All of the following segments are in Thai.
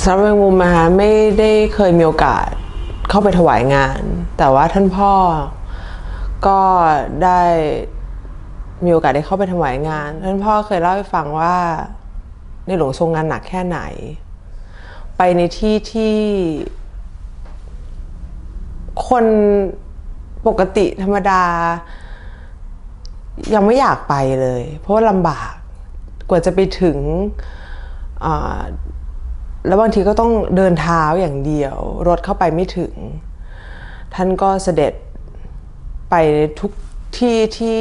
สำหรับแมงมุมนะคะไม่ได้เคยมีโอกาสเข้าไปถวายงาน แต่ว่าท่านพ่อก็ได้มีโอกาสได้เข้าไปถวายงาน ท่านพ่อเคยเล่าให้ฟังว่าในหลวงทรงงานหนักแค่ไหน ไปในที่ที่คนปกติธรรมดา ยังไม่อยากไปเลย เพราะว่าลำบากกว่าจะไปถึงอ่า แล้วบางทีก็ต้องเดินเท้าอย่างเดียว รถเข้าไปไม่ถึง ท่านก็เสด็จไปทุกที่ที่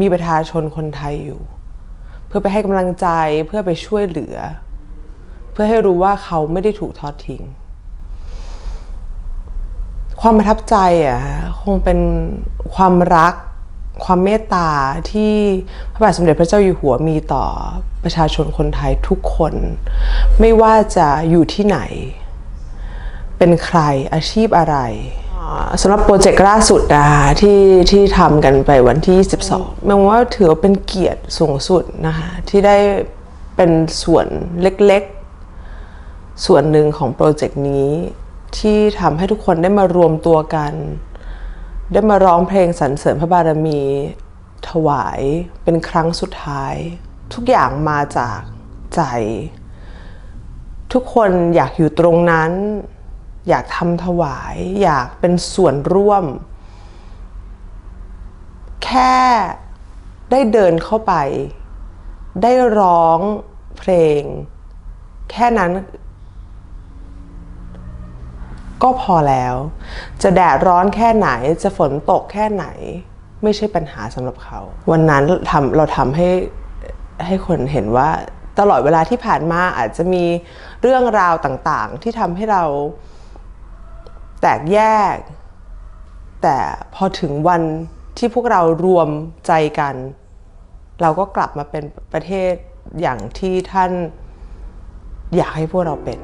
มีประชาชนคนไทยอยู่ เพื่อไปให้กำลังใจเพื่อไปช่วยเหลือ เพื่อให้รู้ว่าเขาไม่ได้ถูกทอดทิ้ง ความประทับใจอะคงเป็นความรัก ความเมตตาที่พระบาทสมเด็จพระเจ้าอยู่หัวมีต่อประชาชนคนไทยทุกคน ไม่ว่าจะอยู่ที่ไหน เป็นใครอาชีพอะไรสำหรับโปรเจกต์ล่าสุดนะคะที่ที่ทำกันไปวันที่ 22มองว่าถือว่าเป็นเกียรติสูงสุดนะคะที่ได้เป็นส่วนเล็กๆ ส่วนหนึ่งของโปรเจกต์นี้ที่ทำให้ทุกคนได้มารวมตัวกัน ได้มาร้องเพลงสรรเสริญพระบารมี ถวายเป็นครั้งสุดท้าย ทุกอย่างมาจากใจ ทุกคนอยากอยู่ตรงนั้น อยากทำถวาย อยากเป็นส่วนร่วม แค่ได้เดินเข้าไป ได้ร้องเพลง แค่นั้น ก็พอแล้ว จะแดดร้อนแค่ไหนจะฝนตกแค่ไหน ไม่ใช่ปัญหาสำหรับเขา วันนั้นทำเราทำให้ให้คนเห็นว่าตลอดเวลาที่ผ่านมาอาจจะมีเรื่องราวต่างๆ ที่ทำให้เราแตกแยก แต่พอถึงวันที่พวกเรารวมใจกัน เราก็กลับมาเป็นประเทศอย่างที่ท่านอยากให้พวกเราเป็น